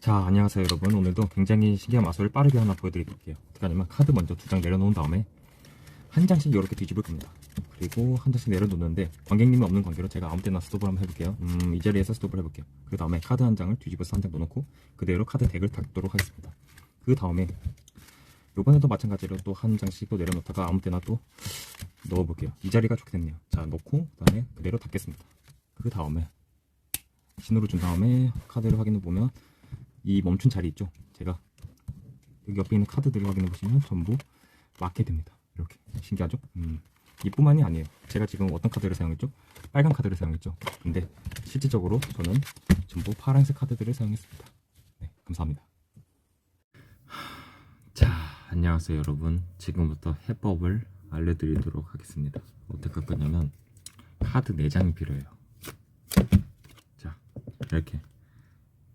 자 안녕하세요 여러분. 오늘도 굉장히 신기한 마술을 빠르게 하나 보여드릴게요. 어떻게 하냐면 카드 먼저 두 장 내려놓은 다음에 한 장씩 이렇게 뒤집을 겁니다. 그리고 한 장씩 내려놓는데 관객님이 없는 관계로 제가 아무 때나 스톱을 한번 해볼게요. 음, 이 자리에서 스톱을 해볼게요. 그 다음에 카드 한 장을 뒤집어서 한 장 넣어놓고 그대로 카드 덱을 닫도록 하겠습니다. 그 다음에 요번에도 마찬가지로 또 한 장씩 또 내려놓다가 아무 때나 또 넣어볼게요. 이 자리가 좋게 됐네요. 자 넣고 그 다음에 그대로 닫겠습니다. 그 다음에 신호를 준 다음에 카드를 확인해 보면 이 멈춘 자리 있죠? 제가 여기 옆에 있는 카드들을 확인해 보시면 전부 맞게 됩니다. 이렇게 신기하죠? 음, 이뿐만이 아니에요. 제가 지금 어떤 카드를 사용했죠? 빨간 카드를 사용했죠. 근데 실질적으로 저는 전부 파란색 카드들을 사용했습니다. 네, 감사합니다. 자, 안녕하세요 여러분. 지금부터 해법을 알려드리도록 하겠습니다. 어떻게 할 거냐면 카드 4장이 필요해요. 자, 이렇게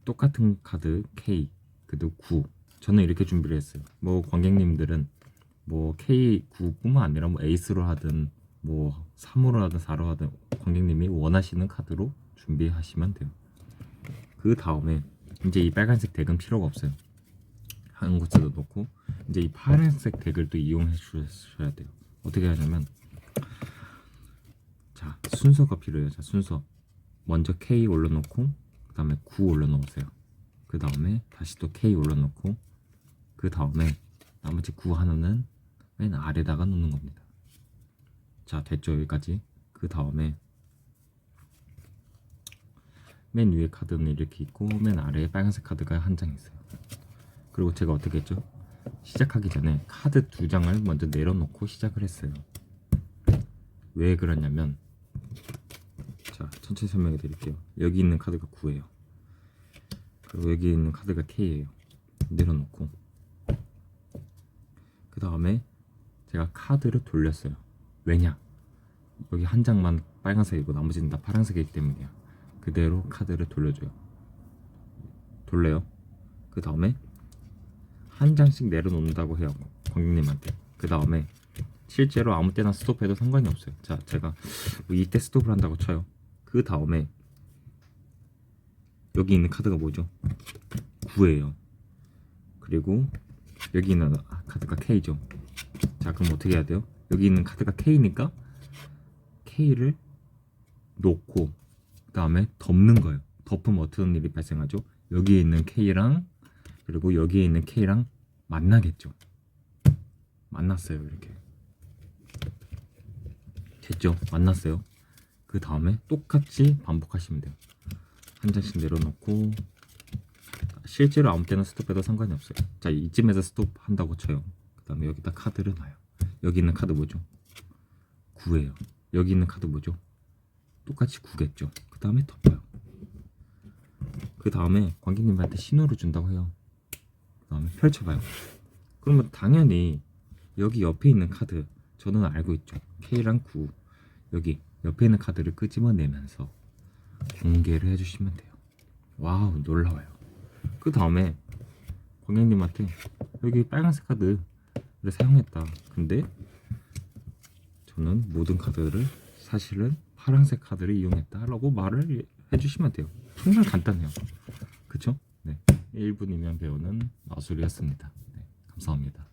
똑같은 카드 K 그리고 9 저는 이렇게 준비를 했어요. 뭐 관객님들은 뭐 K9뿐만 아니라 뭐 에이스로 하든 뭐 3으로 하든 4로 하든 관객님이 원하시는 카드로 준비하시면 돼요. 그 다음에 이제 이 빨간색 덱은 필요가 없어요. 한 곳에도 놓고 이제 이 파란색 덱을 또 이용해 주셔야 돼요. 어떻게 하냐면 자 순서가 필요해요. 자 순서. 먼저 K 올려놓고 그 다음에 9 올려놓으세요. 그 다음에 다시 또 K 올려놓고 그 다음에 나머지 9 하나는 맨 아래다가 놓는 겁니다. 자 됐죠 여기까지. 그 다음에 맨 위에 카드는 이렇게 있고 맨 아래에 빨간색 카드가 한 장 있어요. 그리고 제가 어떻게 했죠? 시작하기 전에 카드 두 장을 먼저 내려놓고 시작을 했어요. 왜 그러냐면 자, 천천히 설명해 드릴게요. 여기 있는 카드가 9예요. 그리고 여기 있는 카드가 K예요. 내려놓고 그 다음에 제가 카드를 돌렸어요. 왜냐? 여기 한 장만 빨간색이고 나머지는 다 파란색이기 때문이야. 그대로 카드를 돌려줘요. 돌려요. 그 다음에 한 장씩 내려놓는다고 해요. 관객님한테. 그 다음에 실제로 아무 때나 스톱해도 상관이 없어요. 자, 제가 뭐 이때 스톱을 한다고 쳐요. 그 다음에 여기 있는 카드가 뭐죠? 9예요. 그리고 여기 있는 카드가 K죠. 자, 그럼 어떻게 해야 돼요? 여기 있는 카드가 K니까 K를 놓고 그 다음에 덮는 거예요. 덮으면 어떤 일이 발생하죠? 여기에 있는 K랑 그리고 여기에 있는 K랑 만나겠죠. 만났어요, 이렇게. 됐죠? 만났어요. 그 다음에 똑같이 반복하시면 돼요. 한 장씩 내려놓고 실제로 아무 때나 스톱해도 상관이 없어요. 자 이쯤에서 스톱 한다고 쳐요. 그 다음에 여기다 카드를 놔요. 여기 있는 카드 뭐죠? 9예요. 여기 있는 카드 뭐죠? 똑같이 9겠죠. 그 다음에 덮어요. 그 다음에 관객님한테 신호를 준다고 해요. 그 다음에 펼쳐봐요. 그러면 당연히 여기 옆에 있는 카드 저는 알고 있죠. K랑 9 여기 옆에 있는 카드를 끄집어내면서 공개를 해주시면 돼요. 와우 놀라워요. 그 다음에 고객님한테 여기 빨간색 카드를 사용했다. 근데 저는 모든 카드를 사실은 파란색 카드를 이용했다라고 말을 해주시면 돼요. 정말 간단해요. 그쵸? 네. 1분이면 배우는 마술이었습니다. 네. 감사합니다.